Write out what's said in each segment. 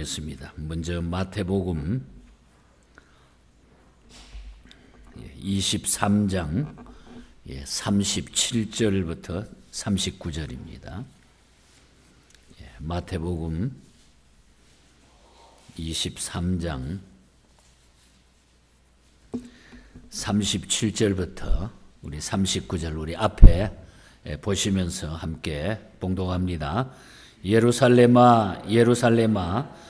겠습니다. 먼저 마태복음 23장 37절부터 39절입니다. 예, 마태복음 23장 37절부터 우리 39절 우리 앞에 예, 보시면서 함께 봉독합니다. 예루살렘아 예루살렘아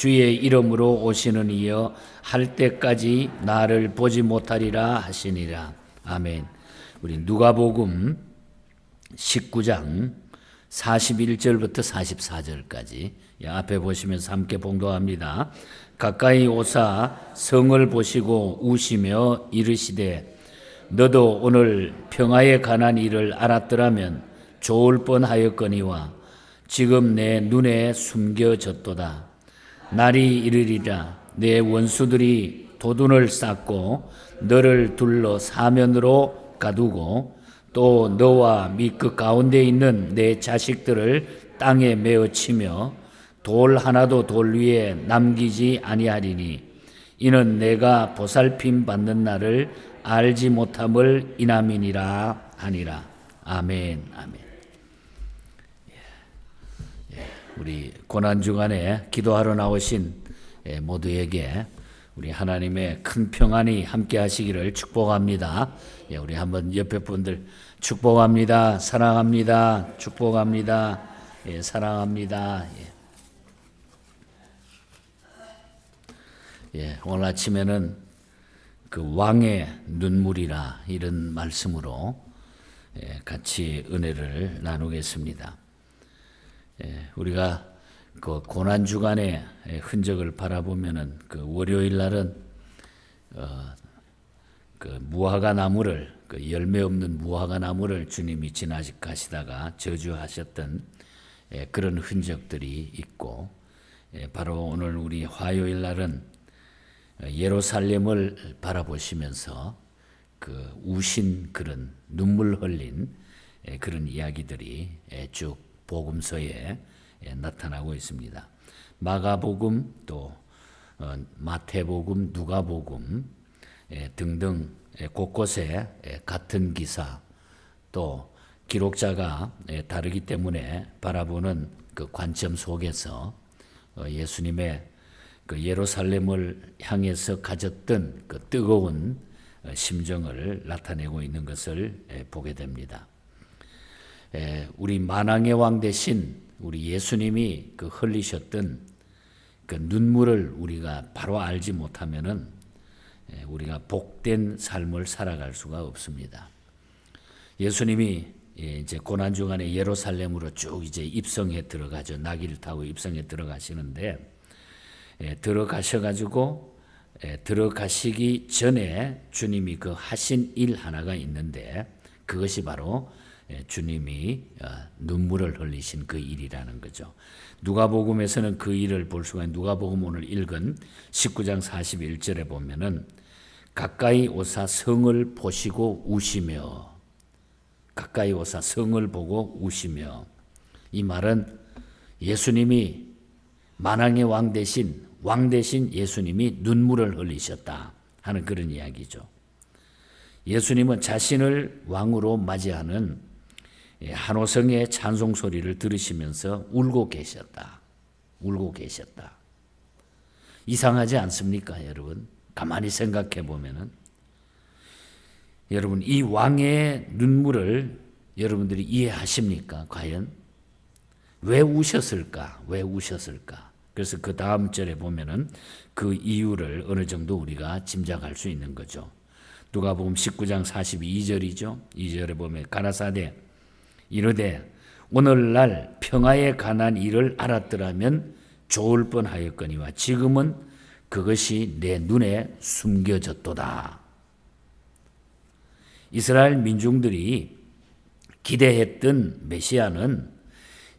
주의 이름으로 오시는 이여 할 때까지 나를 보지 못하리라 하시니라. 아멘. 우리 누가복음 19장 41절부터 44절까지 앞에 보시면서 함께 봉독합니다. 가까이 오사 성을 보시고 우시며 이르시되 너도 오늘 평화에 관한 일을 알았더라면 좋을 뻔하였거니와 지금 내 눈에 숨겨졌도다. 날이 이르리라. 내 원수들이 도둔을 쌓고 너를 둘러 사면으로 가두고 또 너와 밑그 가운데 있는 내 자식들을 땅에 메어 치며 돌 하나도 돌 위에 남기지 아니하리니 이는 내가 보살핌 받는 날을 알지 못함을 이남이니라 하니라. 아멘 아멘 우리 고난 주간에 기도하러 나오신 예, 모두에게 우리 하나님의 큰 평안이 함께 하시기를 축복합니다. 예, 우리 한번 옆에 분들 축복합니다. 사랑합니다. 축복합니다. 예, 사랑합니다. 예, 오늘 아침에는 그 왕의 눈물이라 이런 말씀으로 같이 은혜를 나누겠습니다. 예, 우리가 그 고난 주간의 흔적을 바라보면은 그 월요일 날은 어, 그 무화과 나무를 그 열매 없는 무화과 나무를 주님이 지나가시다가 저주하셨던 예, 그런 흔적들이 있고 예, 바로 오늘 우리 화요일 날은 예루살렘을 바라보시면서 그 우신 그런 눈물 흘린 그런 이야기들이 쭉 복음서에 예, 나타나고 있습니다. 마가복음 또 어, 마태복음, 누가복음 예, 등등 예, 곳곳에 같은 기사 또 기록자가 다르기 때문에 바라보는 그 관점 속에서 어, 예수님의 그 예루살렘을 향해서 가졌던 그 뜨거운 어, 심정을 나타내고 있는 것을 보게 됩니다. 우리 만왕의 왕 대신 우리 예수님이 그 흘리셨던 그 눈물을 우리가 바로 알지 못하면은 우리가 복된 삶을 살아갈 수가 없습니다. 예수님이 이제 고난 주간에 예루살렘으로 쭉 이제 입성해 들어가죠. 나귀를 타고 입성해 들어가시는데 들어가셔 가지고 들어가시기 전에 주님이 그 하신 일 하나가 있는데 그것이 바로 예, 주님이 어, 눈물을 흘리신 그 일이라는 거죠. 누가복음에서는 그 일을 볼 수가 있는 누가복음 오늘 읽은 19장 41절에 보면은 가까이 오사 성을 보시고 우시며 가까이 오사 성을 보고 우시며 이 말은 예수님이 만왕의 왕 대신 왕 대신 예수님이 눈물을 흘리셨다 하는 그런 이야기죠. 예수님은 자신을 왕으로 맞이하는 예, 한호성의 찬송 소리를 들으시면서 울고 계셨다. 울고 계셨다. 이상하지 않습니까, 여러분? 가만히 생각해 보면은 여러분 이 왕의 눈물을 여러분들이 이해하십니까? 과연 왜 우셨을까? 왜 우셨을까? 그래서 그 다음 절에 보면은 그 이유를 어느 정도 우리가 짐작할 수 있는 거죠. 누가복음 19장 42절이죠. 2절에 보면 가나사대 이르되 오늘날 평화에 관한 일을 알았더라면 좋을 뻔하였거니와 지금은 그것이 내 눈에 숨겨졌도다. 이스라엘 민중들이 기대했던 메시아는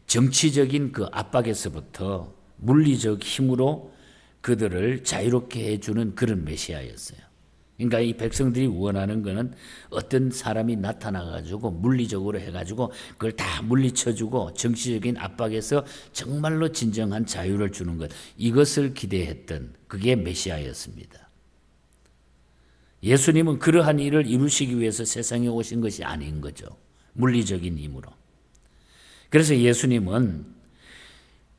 정치적인 그 압박에서부터 물리적 힘으로 그들을 자유롭게 해주는 그런 메시아였어요. 그러니까 이 백성들이 원하는 거는 어떤 사람이 나타나가지고 물리적으로 해가지고 그걸 다 물리쳐주고 정치적인 압박에서 정말로 진정한 자유를 주는 것 이것을 기대했던 그게 메시아였습니다. 예수님은 그러한 일을 이루시기 위해서 세상에 오신 것이 아닌 거죠. 물리적인 힘으로. 그래서 예수님은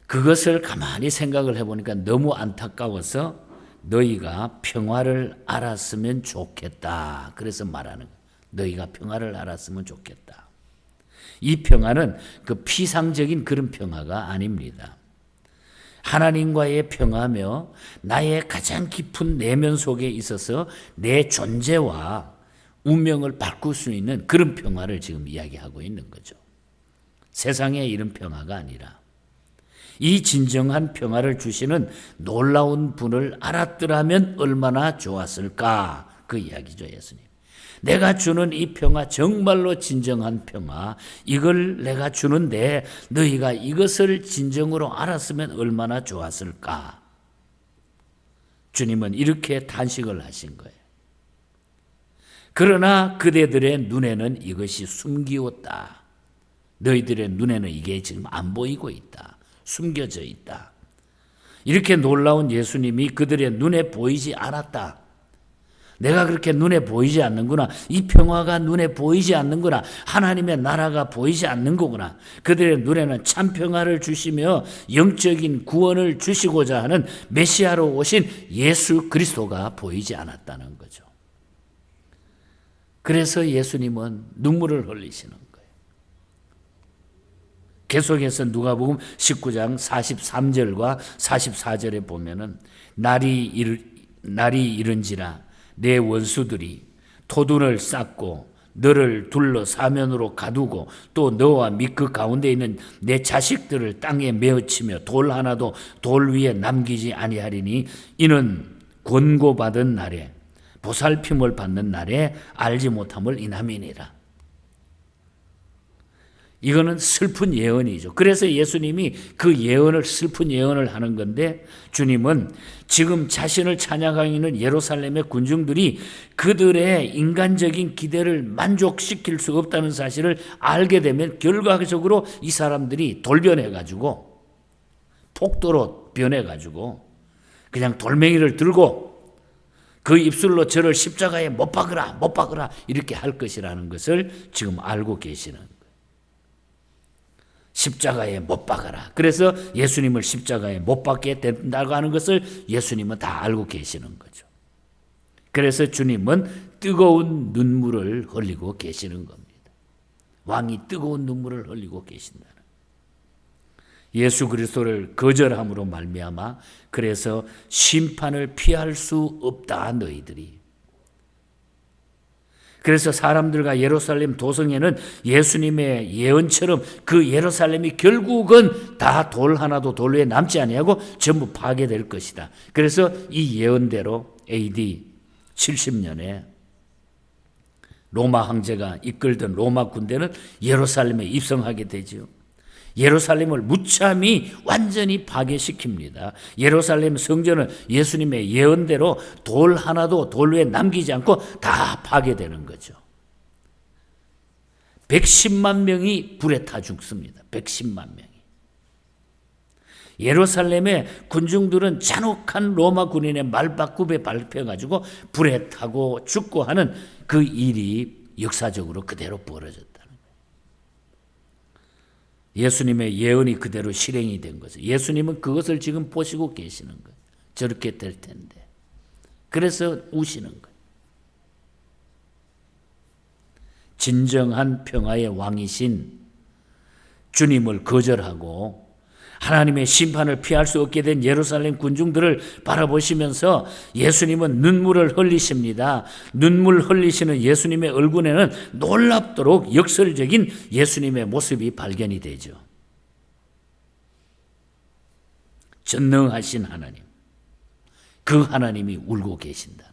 그것을 가만히 생각을 해보니까 너무 안타까워서 너희가 평화를 알았으면 좋겠다. 그래서 말하는. 너희가 평화를 알았으면 좋겠다. 이 평화는 그 피상적인 그런 평화가 아닙니다. 하나님과의 평화며 나의 가장 깊은 내면 속에 있어서 내 존재와 운명을 바꿀 수 있는 그런 평화를 지금 이야기하고 있는 거죠. 세상에 이런 평화가 아니라 이 진정한 평화를 주시는 놀라운 분을 알았더라면 얼마나 좋았을까 그 이야기죠 예수님. 내가 주는 이 평화 정말로 진정한 평화 이걸 내가 주는데 너희가 이것을 진정으로 알았으면 얼마나 좋았을까. 주님은 이렇게 단식을 하신 거예요. 그러나 그대들의 눈에는 이것이 숨기웠다. 너희들의 눈에는 이게 지금 안 보이고 있다. 숨겨져 있다. 이렇게 놀라운 예수님이 그들의 눈에 보이지 않았다. 내가 그렇게 눈에 보이지 않는구나. 이 평화가 눈에 보이지 않는구나. 하나님의 나라가 보이지 않는 거구나. 그들의 눈에는 참 평화를 주시며 영적인 구원을 주시고자 하는 메시아로 오신 예수 그리스도가 보이지 않았다는 거죠. 그래서 예수님은 눈물을 흘리시는. 계속해서 누가복음 19장 43절과 44절에 보면은 날이 이르, 날이 이른지라 내 원수들이 토둔을 쌓고 너를 둘러 사면으로 가두고 또 너와 밑그 가운데 있는 내 자식들을 땅에 메어치며 돌 하나도 돌 위에 남기지 아니하리니 이는 권고받은 날에 보살핌을 받는 날에 알지 못함을 인함이니라. 이거는 슬픈 예언이죠. 그래서 예수님이 그 예언을 슬픈 예언을 하는 건데 주님은 지금 자신을 찬양하고 있는 예루살렘의 군중들이 그들의 인간적인 기대를 만족시킬 수 없다는 사실을 알게 되면 결과적으로 이 사람들이 돌변해 가지고 폭도로 변해 가지고 그냥 돌멩이를 들고 그 입술로 저를 십자가에 못 박으라 못 박으라 이렇게 할 것이라는 것을 지금 알고 계시는 십자가에 못 박아라. 그래서 예수님을 십자가에 못 박게 된다고 하는 것을 예수님은 다 알고 계시는 거죠. 그래서 주님은 뜨거운 눈물을 흘리고 계시는 겁니다. 왕이 뜨거운 눈물을 흘리고 계신다는. 예수 그리스도를 거절함으로 말미암아 그래서 심판을 피할 수 없다 너희들이 그래서 사람들과 예루살렘 도성에는 예수님의 예언처럼 그 예루살렘이 결국은 다 돌 하나도 돌 위에 남지 아니하고 전부 파괴될 것이다. 그래서 이 예언대로 AD 70년에 로마 황제가 이끌던 로마 군대는 예루살렘에 입성하게 되지요. 예루살렘을 무참히 완전히 파괴시킵니다. 예루살렘 성전은 예수님의 예언대로 돌 하나도 돌 위에 남기지 않고 다 파괴되는 거죠. 110만 명이 불에 타 죽습니다. 110만 명이. 예루살렘의 군중들은 잔혹한 로마 군인의 말바꿈에 밟혀가지고 불에 타고 죽고 하는 그 일이 역사적으로 그대로 벌어졌다. 예수님의 예언이 그대로 실행이 된 거죠. 예수님은 그것을 지금 보시고 계시는 거예요. 저렇게 될 텐데. 그래서 우시는 거예요. 진정한 평화의 왕이신 주님을 거절하고 하나님의 심판을 피할 수 없게 된 예루살렘 군중들을 바라보시면서 예수님은 눈물을 흘리십니다. 눈물 흘리시는 예수님의 얼굴에는 놀랍도록 역설적인 예수님의 모습이 발견이 되죠. 전능하신 하나님, 그 하나님이 울고 계신다는.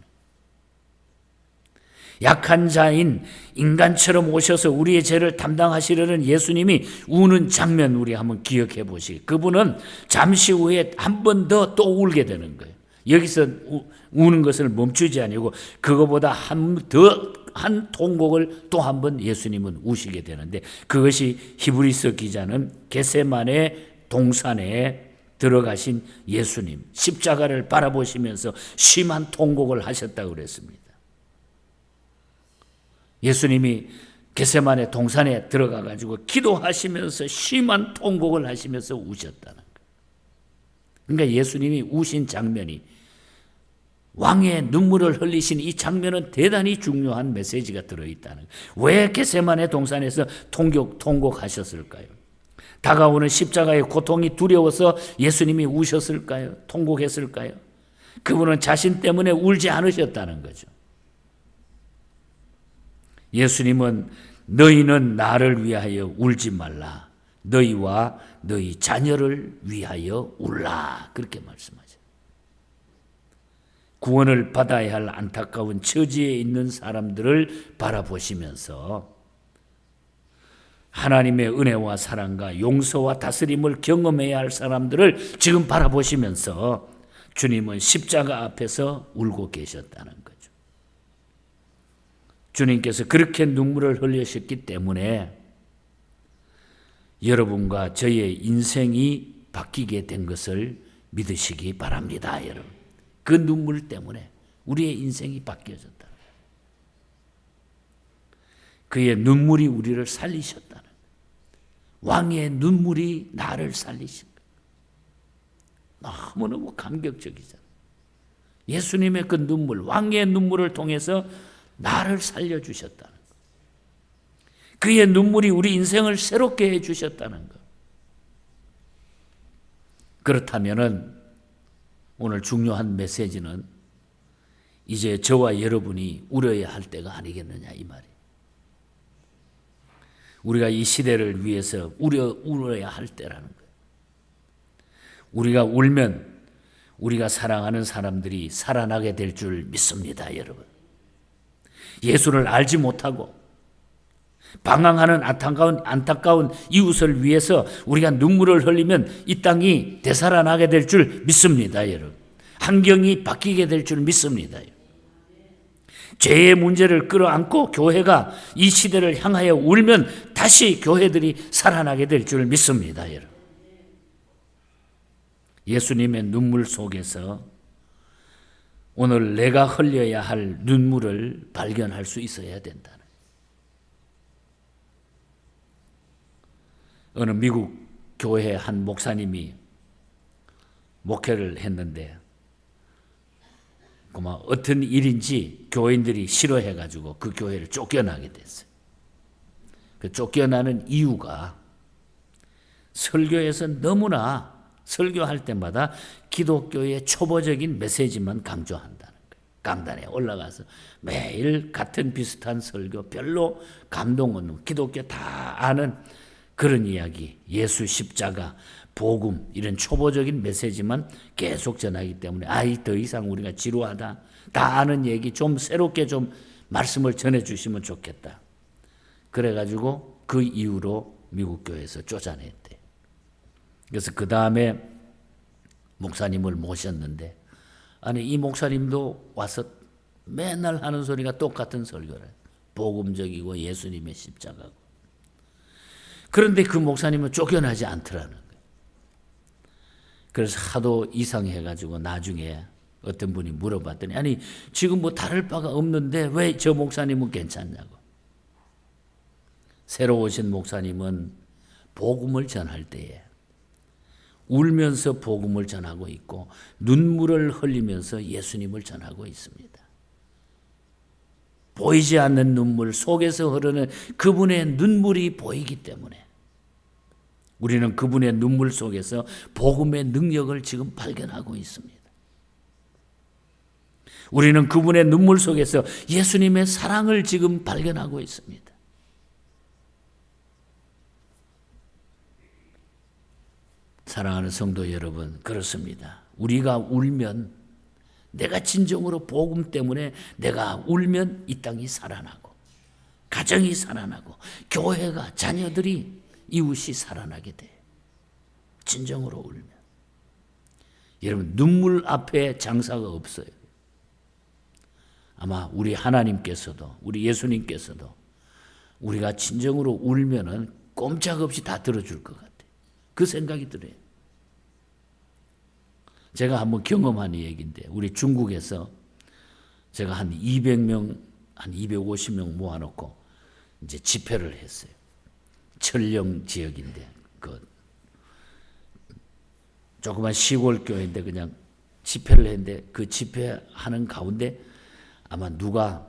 약한 자인 인간처럼 오셔서 우리의 죄를 담당하시려는 예수님이 우는 장면 우리 한번 기억해 보시. 그분은 잠시 후에 한 번 더 또 울게 되는 거예요. 여기서 우, 우는 것을 멈추지 아니고 그거보다 한 더 한 통곡을 또 한 번 예수님은 우시게 되는데 그것이 히브리서 기자는 겟세만의 동산에 들어가신 예수님 십자가를 바라보시면서 심한 통곡을 하셨다고 그랬습니다. 예수님이 겟세만의 동산에 들어가 가지고 기도하시면서 심한 통곡을 하시면서 우셨다는 거예요. 그러니까 예수님이 우신 장면이 왕의 눈물을 흘리신 이 장면은 대단히 중요한 메시지가 들어 있다는 거예요. 왜 겟세만의 동산에서 통곡, 통곡하셨을까요? 다가오는 십자가의 고통이 두려워서 예수님이 우셨을까요? 통곡했을까요? 그분은 자신 때문에 울지 않으셨다는 거죠. 예수님은 너희는 나를 위하여 울지 말라. 너희와 너희 자녀를 위하여 울라. 그렇게 말씀하죠. 구원을 받아야 할 안타까운 처지에 있는 사람들을 바라보시면서 하나님의 은혜와 사랑과 용서와 다스림을 경험해야 할 사람들을 지금 바라보시면서 주님은 십자가 앞에서 울고 계셨다는 거죠. 주님께서 그렇게 눈물을 흘리셨기 때문에 여러분과 저의 인생이 바뀌게 된 것을 믿으시기 바랍니다, 여러분. 그 눈물 때문에 우리의 인생이 바뀌어졌다. 그의 눈물이 우리를 살리셨다는 왕의 눈물이 나를 살리신 너무너무 감격적이잖아. 예수님의 그 눈물, 왕의 눈물을 통해서 나를 살려주셨다는 것. 그의 눈물이 우리 인생을 새롭게 해주셨다는 것. 그렇다면은 오늘 중요한 메시지는 이제 저와 여러분이 울어야 할 때가 아니겠느냐 이 말이에요. 우리가 이 시대를 위해서 울어, 울어야 할 때라는 거예요. 우리가 울면 우리가 사랑하는 사람들이 살아나게 될 줄 믿습니다, 여러분. 예수를 알지 못하고 방황하는 안타까운, 안타까운 이웃을 위해서 우리가 눈물을 흘리면 이 땅이 되살아나게 될 줄 믿습니다, 여러분. 환경이 바뀌게 될 줄 믿습니다. 죄의 문제를 끌어안고 교회가 이 시대를 향하여 울면 다시 교회들이 살아나게 될 줄 믿습니다, 여러분. 예수님의 눈물 속에서 오늘 내가 흘려야 할 눈물을 발견할 수 있어야 된다는. 어느 미국 교회 한 목사님이 목회를 했는데 그만 어떤 일인지 교인들이 싫어해 가지고 그 교회를 쫓겨나게 됐어요. 그 쫓겨나는 이유가 설교에서 너무나 설교할 때마다 기독교의 초보적인 메시지만 강조한다는 거예요. 강단에 올라가서 매일 같은 비슷한 설교, 별로 감동 없는 기독교 다 아는 그런 이야기, 예수 십자가, 복음 이런 초보적인 메시지만 계속 전하기 때문에 아이 더 이상 우리가 지루하다. 다 아는 얘기 좀 새롭게 좀 말씀을 전해 주시면 좋겠다. 그래 가지고 그 이후로 미국 교회에서 쫓아냈대. 그래서 그 다음에 목사님을 모셨는데 아니 이 목사님도 와서 맨날 하는 소리가 똑같은 설교를 복음적이고 예수님의 십자가고 그런데 그 목사님은 쫓겨나지 않더라는 거예요. 그래서 하도 이상해가지고 나중에 어떤 분이 물어봤더니 아니 지금 뭐 다를 바가 없는데 왜 저 목사님은 괜찮냐고. 새로 오신 목사님은 복음을 전할 때에 울면서 복음을 전하고 있고 눈물을 흘리면서 예수님을 전하고 있습니다. 보이지 않는 눈물 속에서 흐르는 그분의 눈물이 보이기 때문에 우리는 그분의 눈물 속에서 복음의 능력을 지금 발견하고 있습니다. 우리는 그분의 눈물 속에서 예수님의 사랑을 지금 발견하고 있습니다. 사랑하는 성도 여러분, 그렇습니다. 우리가 울면 내가 진정으로 복음 때문에 내가 울면 이 땅이 살아나고 가정이 살아나고 교회가 자녀들이 이웃이 살아나게 돼. 진정으로 울면. 여러분 눈물 앞에 장사가 없어요. 아마 우리 하나님께서도 우리 예수님께서도 우리가 진정으로 울면은 꼼짝없이 다 들어줄 것 같아. 그 생각이 들어요. 제가 한번 경험한 얘기인데 우리 중국에서 제가 한 200명, 한 250명 모아놓고 이제 집회를 했어요. 철령 지역인데 그 조그만 시골 교회인데 그냥 집회를 했는데 그 집회하는 가운데 아마 누가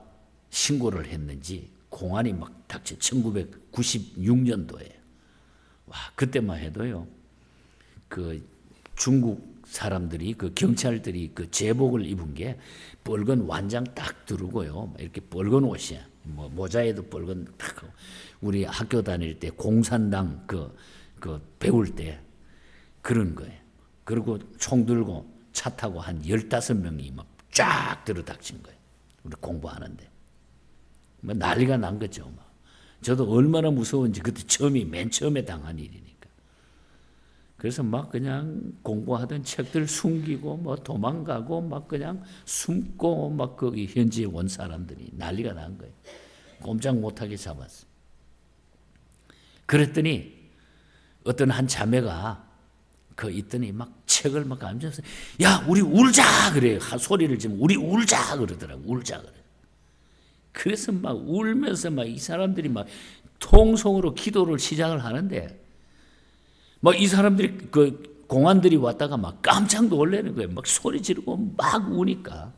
신고를 했는지 공안이 막 닥쳐 1996년도에 와 그때만 해도요 그 중국 사람들이 그 경찰들이 그 제복을 입은 게 뻘건 완장 딱 두르고요 이렇게 뻘건 옷이야 뭐 모자에도 뻘건 딱 우리 학교 다닐 때 공산당 그, 그 배울 때 그런 거예요 그리고 총 들고 차 타고 한 열다섯 명이 막 쫙 들어닥친 거예요 우리 공부하는데 뭐 난리가 난 거죠. 막. 저도 얼마나 무서운지 그때 처음이 맨 처음에 당한 일이니까. 그래서 막 그냥 공부하던 책들 숨기고 뭐 도망가고 막 그냥 숨고 막 거기 현지에 온 사람들이 난리가 난 거예요. 꼼짝 못하게 잡았어. 그랬더니 어떤 한 자매가 그 있더니 막 책을 막 앉아서 야 우리 울자 그래요. 하- 소리를 지금 우리 울자 그러더라고 울자 그래. 그래서 막 울면서 막 이 사람들이 막 통성으로 기도를 시작을 하는데 막 이 사람들이 그 공안들이 왔다가 막 깜짝 놀라는 거예요. 막 소리 지르고 막 우니까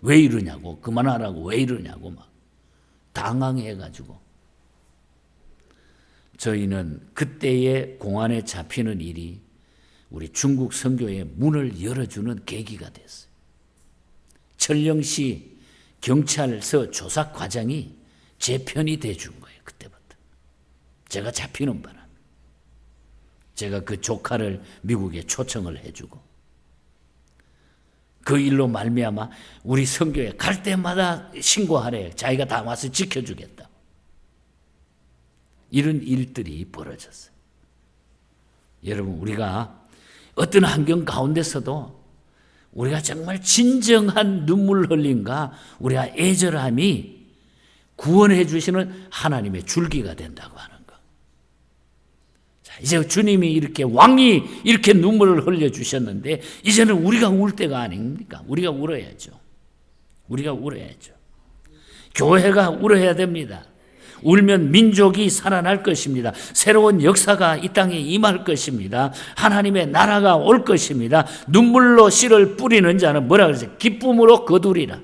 왜 이러냐고 그만하라고 왜 이러냐고 막 당황해 가지고 저희는 그때의 공안에 잡히는 일이 우리 중국 선교의 문을 열어주는 계기가 됐어요. 철령시 경찰서 조사 과장이 제 편이 돼준 거예요. 그때부터. 제가 잡히는 바람. 제가 그 조카를 미국에 초청을 해주고 그 일로 말미암아 우리 선교에 갈 때마다 신고하래. 자기가 다 와서 지켜주겠다. 이런 일들이 벌어졌어요. 여러분 우리가 어떤 환경 가운데서도 우리가 정말 진정한 눈물 흘림과 우리가 애절함이 구원해 주시는 하나님의 줄기가 된다고 하는 이제 주님이 이렇게 왕이 이렇게 눈물을 흘려 주셨는데 이제는 우리가 울 때가 아닙니까? 우리가 울어야죠. 우리가 울어야죠. 교회가 울어야 됩니다. 울면 민족이 살아날 것입니다. 새로운 역사가 이 땅에 임할 것입니다. 하나님의 나라가 올 것입니다. 눈물로 씨를 뿌리는 자는 뭐라 그러죠? 기쁨으로 거두리라.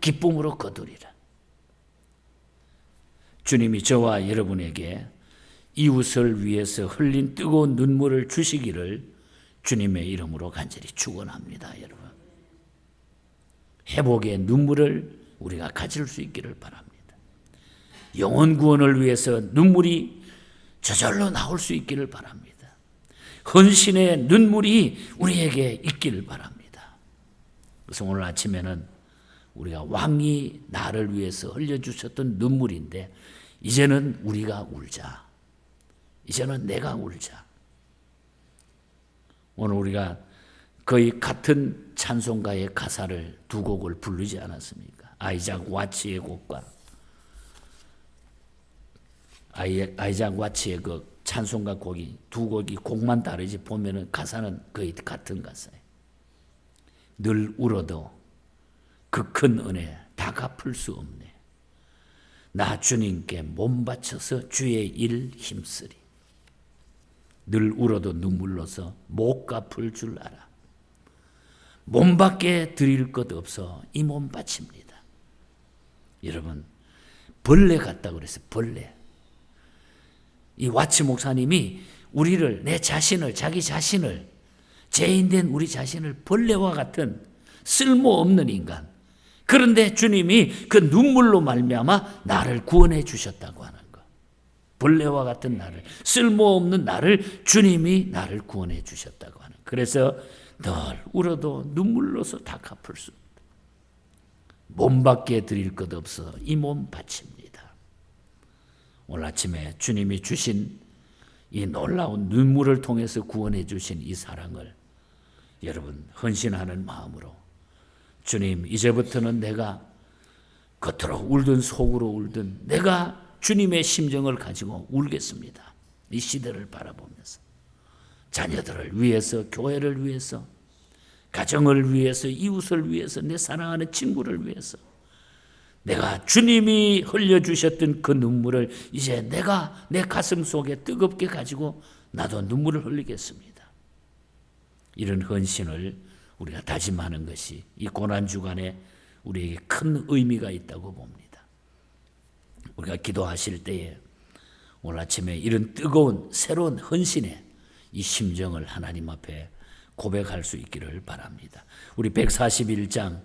기쁨으로 거두리라. 주님이 저와 여러분에게 이웃을 위해서 흘린 뜨거운 눈물을 주시기를 주님의 이름으로 간절히 축원합니다, 여러분. 회복의 눈물을 우리가 가질 수 있기를 바랍니다. 영혼 구원을 위해서 눈물이 저절로 나올 수 있기를 바랍니다. 헌신의 눈물이 우리에게 있기를 바랍니다. 그래서 오늘 아침에는 우리가 왕이 나를 위해서 흘려주셨던 눈물인데 이제는 우리가 울자. 이제는 내가 울자. 오늘 우리가 거의 같은 찬송가의 가사를 두 곡을 부르지 않았습니까? 아이작 와치의 곡과 아이, 아이작 와치의 그 찬송가 곡이 두 곡이 곡만 다르지 보면은 가사는 거의 같은 가사예요. 늘 울어도 그 큰 은혜 다 갚을 수 없네. 나 주님께 몸 바쳐서 주의 일 힘쓰리. 늘 울어도 눈물로서 못 갚을 줄 알아. 몸밖에 드릴 것 없어 이 몸 바칩니다. 여러분 벌레 같다 그랬어요. 벌레. 이 와치 목사님이 우리를 내 자신을 자기 자신을 죄인된 우리 자신을 벌레와 같은 쓸모없는 인간. 그런데 주님이 그 눈물로 말미암아 나를 구원해 주셨다고 하는 거. 벌레와 같은 나를 쓸모없는 나를 주님이 나를 구원해 주셨다고 하는. 거. 그래서 늘 울어도 눈물로서 다 갚을 수 없다. 몸밖에 드릴 것 없어 이 몸 바칩니다. 오늘 아침에 주님이 주신 이 놀라운 눈물을 통해서 구원해 주신 이 사랑을 여러분 헌신하는 마음으로 주님 이제부터는 내가 겉으로 울든 속으로 울든 내가 주님의 심정을 가지고 울겠습니다. 이 시대를 바라보면서 자녀들을 위해서 교회를 위해서 가정을 위해서 이웃을 위해서 내 사랑하는 친구를 위해서 내가 주님이 흘려주셨던 그 눈물을 이제 내가 내 가슴 속에 뜨겁게 가지고 나도 눈물을 흘리겠습니다. 이런 헌신을 우리가 다짐하는 것이 이 고난 주간에 우리에게 큰 의미가 있다고 봅니다. 우리가 기도하실 때에 오늘 아침에 이런 뜨거운 새로운 헌신의 이 심정을 하나님 앞에 고백할 수 있기를 바랍니다. 우리 141장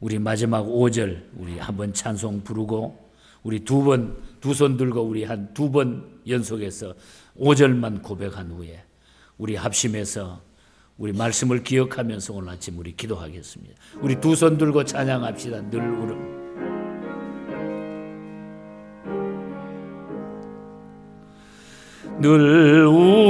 우리 마지막 5절 우리 한번 찬송 부르고 우리 두 번 두 손 들고 우리 한 두 번 연속해서 5절만 고백한 후에 우리 합심해서 우리 말씀을 기억하면서 오늘 아침 우리 기도하겠습니다. 우리 두 손 들고 찬양합시다. 늘 울음. 늘울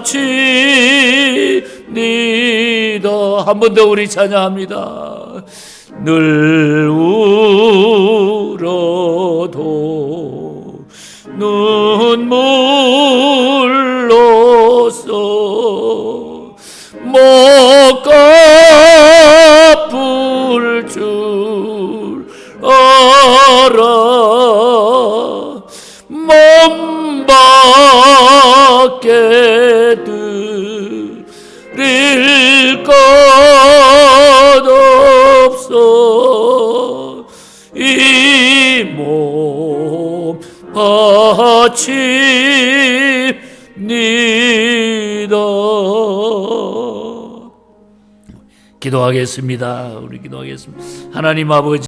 바치니다 한 번 더 우리 찬양합니다. 늘 울어도 눈물로써 못갚 바칩니다. 기도하겠습니다. 우리 기도하겠습니다. 하나님 아버지